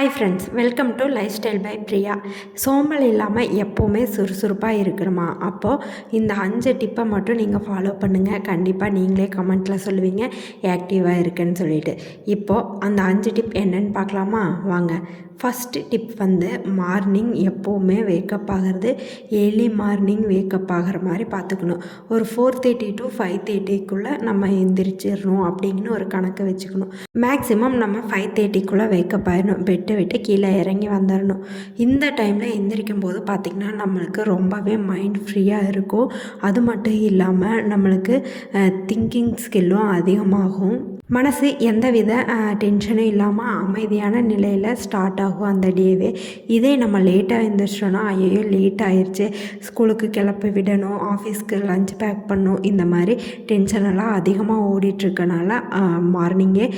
Hi friends welcome to lifestyle by Priya சோம்பல் இல்லாமல் எப்போவுமே சுறுசுறுப்பாக இருக்கணுமா? அப்போது இந்த அஞ்சு டிப்பை மட்டும் நீங்கள் ஃபாலோ பண்ணுங்கள் கண்டிப்பாக நீங்களே கமெண்ட்டில் சொல்லுவீங்க. ஆக்டிவாக இருக்குன்னு சொல்லிட்டு. இப்போது அந்த அஞ்சு டிப் என்னன்னு பார்க்கலாமா? வாங்க. ஃபஸ்ட்டு டிப் வந்து மார்னிங் எப்போவுமே வேக்கப் ஆகிறது ஏர்லி மார்னிங் வேக்கப் ஆகிற மாதிரி பார்த்துக்கணும். ஒரு ஃபோர் தேர்ட்டி டு ஃபைவ் தேர்ட்டிக்குள்ளே நம்ம எந்திரிச்சிடணும் அப்படின்னு ஒரு கணக்கு வச்சுக்கணும். மேக்ஸிமம் நம்ம ஃபைவ் தேர்ட்டிக்குள்ளே வேக்கப் ஆகிடணும் பெட்டை விட்டு கீழே இறங்கி வந்துடணும் இந்த டைமில் எந்திரிக்கும் போது பார்த்திங்கன்னா நம்மளுக்கு ரொம்பவே மைண்ட் ஃப்ரீயாக இருக்கும். அது மட்டும் இல்லாமல் நம்மளுக்கு திங்கிங் ஸ்கில்லும் அதிகமாகும். மனசு எந்தவித டென்ஷனும் இல்லாமல் அமைதியான நிலையில் ஸ்டார்ட் ஆகும் அந்த டேவே இதே நம்ம லேட்டாக எழுந்திரிச்சோன்னா ஐயோ லேட் ஆயிடுச்சு ஸ்கூலுக்கு கிளப்பி விடணும் ஆஃபீஸ்க்கு லஞ்ச் பேக் பண்ணணும் இந்த மாதிரி டென்ஷனெல்லாம் அதிகமாக ஓடிட்டுருக்கனால மார்னிங்கே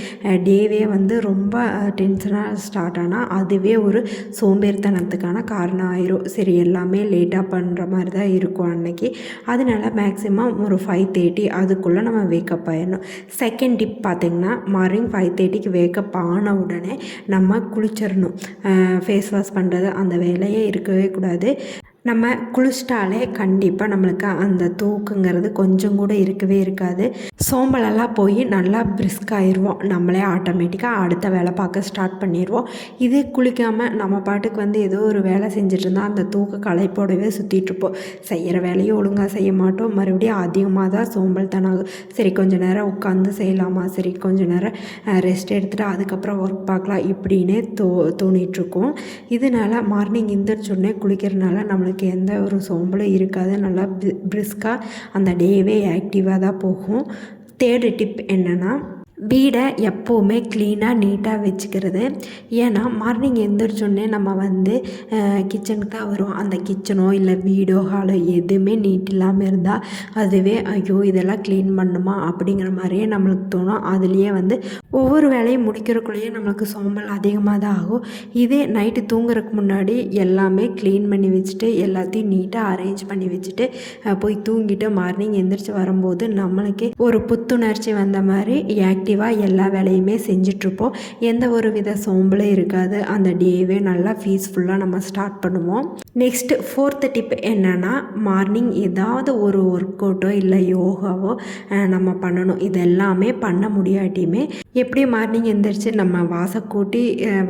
டேவே வந்து ரொம்ப டென்ஷனாக ஸ்டார்ட் ஆனால் அதுவே ஒரு சோம்பேறித்தனத்துக்கான காரணம் ஆயிரும். சரி எல்லாமே லேட்டாக பண்ணுற மாதிரி தான் இருக்கும் அன்னைக்கு. அதனால மேக்ஸிமம் ஒரு ஃபைவ் தேர்ட்டி அதுக்குள்ளே நம்ம வேக்கப் ஆயிடணும் செகண்ட் டிப் பார்த்து பார்த்திங்கன்னா மார்னிங் ஃபைவ் தேர்ட்டிக்கு வேக்கப் ஆன உடனே நம்ம குளிச்சிடணும். ஃபேஸ் வாஷ் பண்ணுறது அந்த வேலையே இருக்கவே கூடாது. நம்ம குளிச்சிட்டாலே கண்டிப்பாக நம்மளுக்கு அந்த தூக்குங்கிறது கொஞ்சம் கூட இருக்கவே இருக்காது. சோம்பலெல்லாம் போய் நல்லா பிரிஸ்க் ஆயிடுவோம் நம்மளே ஆட்டோமேட்டிக்காக அடுத்த வேலை பார்க்க ஸ்டார்ட் பண்ணிடுவோம் இதே குளிக்காமல் நம்ம பாட்டுக்கு வந்து ஏதோ ஒரு வேலை செஞ்சுட்டு இருந்தால் அந்த தூக்க களைப்போடவே சுற்றிட்டுருப்போம் செய்கிற வேலையும் ஒழுங்காக செய்ய மாட்டோம். மறுபடியும் அதிகமாக தான் சோம்பல் தானாகும் சரி கொஞ்சம் நேரம் உட்காந்து செய்யலாமா? சரி கொஞ்சம் நேரம் ரெஸ்ட் எடுத்துகிட்டு அதுக்கப்புறம் ஒர்க் பார்க்கலாம். இப்படின்னே தோ தோணிகிட்ருக்கோம் இதனால் மார்னிங் எந்திரிச்சோடனே குளிக்கிறதுனால நம்மளுக்கு அதுக்கு எந்த ஒரு சோம்பலும் இருக்காது. நல்லா பிரிஸ்காக அந்த டேவே ஆக்டிவாக தான் போகும். தேர்டு டிப் என்னென்னா வீடை எப்போவுமே க்ளீனாக நீட்டாக வச்சுக்கிறது. ஏன்னா மார்னிங் எழுந்திரிச்சோடனே நம்ம வந்து கிச்சனுக்கு தான் வரும் அந்த கிச்சனோ இல்லை வீடோ ஹாலோ எதுவுமே நீட் இல்லாமல் இருந்தால் அதுவே ஐயோ இதெல்லாம் க்ளீன் பண்ணுமா அப்படிங்கிற மாதிரியே நம்மளுக்கு தோணும். அதுலேயே வந்து ஒவ்வொரு வேலையும் முடிக்கிறக்குள்ளேயே நம்மளுக்கு சோம்பல் அதிகமாக தான் ஆகும். இதே நைட்டு தூங்குறதுக்கு முன்னாடி எல்லாமே க்ளீன் பண்ணி வச்சுட்டு எல்லாத்தையும் நீட்டாக அரேஞ்ச் பண்ணி வச்சுட்டு போய் தூங்கிட்டு மார்னிங் எந்திரிச்சு வரும்போது நம்மளுக்கே ஒரு புத்துணர்ச்சி வந்த மாதிரி ஆக்டிவ் ஆக்டிவாக எல்லா வேலையுமே செஞ்சிட்ருப்போம். எந்த ஒரு வித சோம்பலும் இருக்காது. அந்த டேவே நல்லா பீஸ்ஃபுல்லாக நம்ம ஸ்டார்ட் பண்ணுவோம். நெக்ஸ்ட்டு ஃபோர்த்து டிப் என்னென்னா மார்னிங் ஏதாவது ஒரு ஒர்க் அவுட்டோ இல்லை யோகாவோ நம்ம பண்ணணும். இது எல்லாமே பண்ண முடியாட்டியுமே எப்படி மார்னிங் எந்திரிச்சு நம்ம வாசல் கூட்டி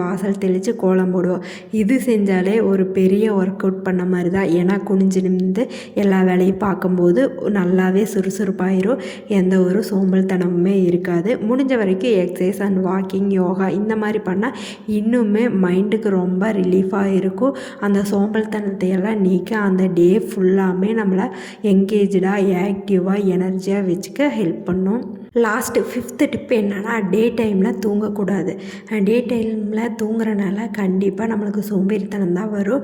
வாசல் தெளித்து கோலம் போடுவோம். இது செஞ்சாலே ஒரு பெரிய ஒர்க் அவுட் பண்ண மாதிரி தான் ஏன்னா குனிஞ்சு நிமிந்து எல்லா வேலையும் பார்க்கும்போது நல்லாவே சுறுசுறுப்பாயிரும். எந்த ஒரு சோம்பல்தனமுமே இருக்காது. முடிஞ்ச வரைக்கும் எக்ஸசைஸ் அண்ட் வாக்கிங் யோகா இந்த மாதிரி பண்ணால் இன்னுமே மைண்டுக்கு ரொம்ப ரிலீஃபாக இருக்கும். அந்த சோம்பல் சோம்பல்தனத்தை எல்லாம் நீக்க அந்த டே ஃபுல்லாமே நம்மளை எங்கேஜாக ஆக்டிவாக எனர்ஜியாக வச்சுக்க ஹெல்ப் பண்ணும். லாஸ்ட்டு ஃபிஃப்த்து டிப் என்னென்னா டே டைமில் தூங்கக்கூடாது. டே டைமில் தூங்குறனால கண்டிப்பாக நம்மளுக்கு சோம்பேறித்தனம் தான் வரும்.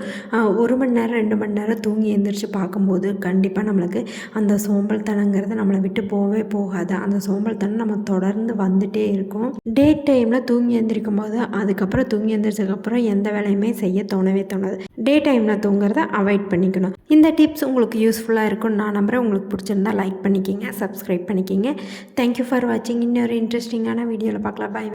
ஒரு மணி நேரம் ரெண்டு மணி நேரம் தூங்கி எழுந்திரிச்சு பார்க்கும்போது கண்டிப்பாக நம்மளுக்கு அந்த சோம்பல் தனங்கிறது நம்மளை விட்டு போகவே போகாது. அந்த சோம்பல் தனம் நம்ம தொடர்ந்து வந்துகிட்டே இருக்கும். டே டைமில் தூங்கி எழுந்திரிக்கும் போது அதுக்கப்புறம் தூங்கி எழுந்திரிச்சதுக்கப்புறம் எந்த வேலையுமே செய்ய தோணவே தோணாது. டே டைமில் தூங்குறத அவாய்ட் பண்ணிக்கணும். இந்த டிப்ஸ் உங்களுக்கு யூஸ்ஃபுல்லாக இருக்கும்னு நான் நம்புகிறேன் உங்களுக்கு பிடிச்சிருந்தா லைக் பண்ணிக்கிங்க சப்ஸ்கிரைப் பண்ணிக்கிங்க. தேங்க்யூ ஃபார் வாட்சிங் இன்னொரு இன்ட்ரெஸ்டிங்கான வீடியோவில் பார்க்கலாம். பாய்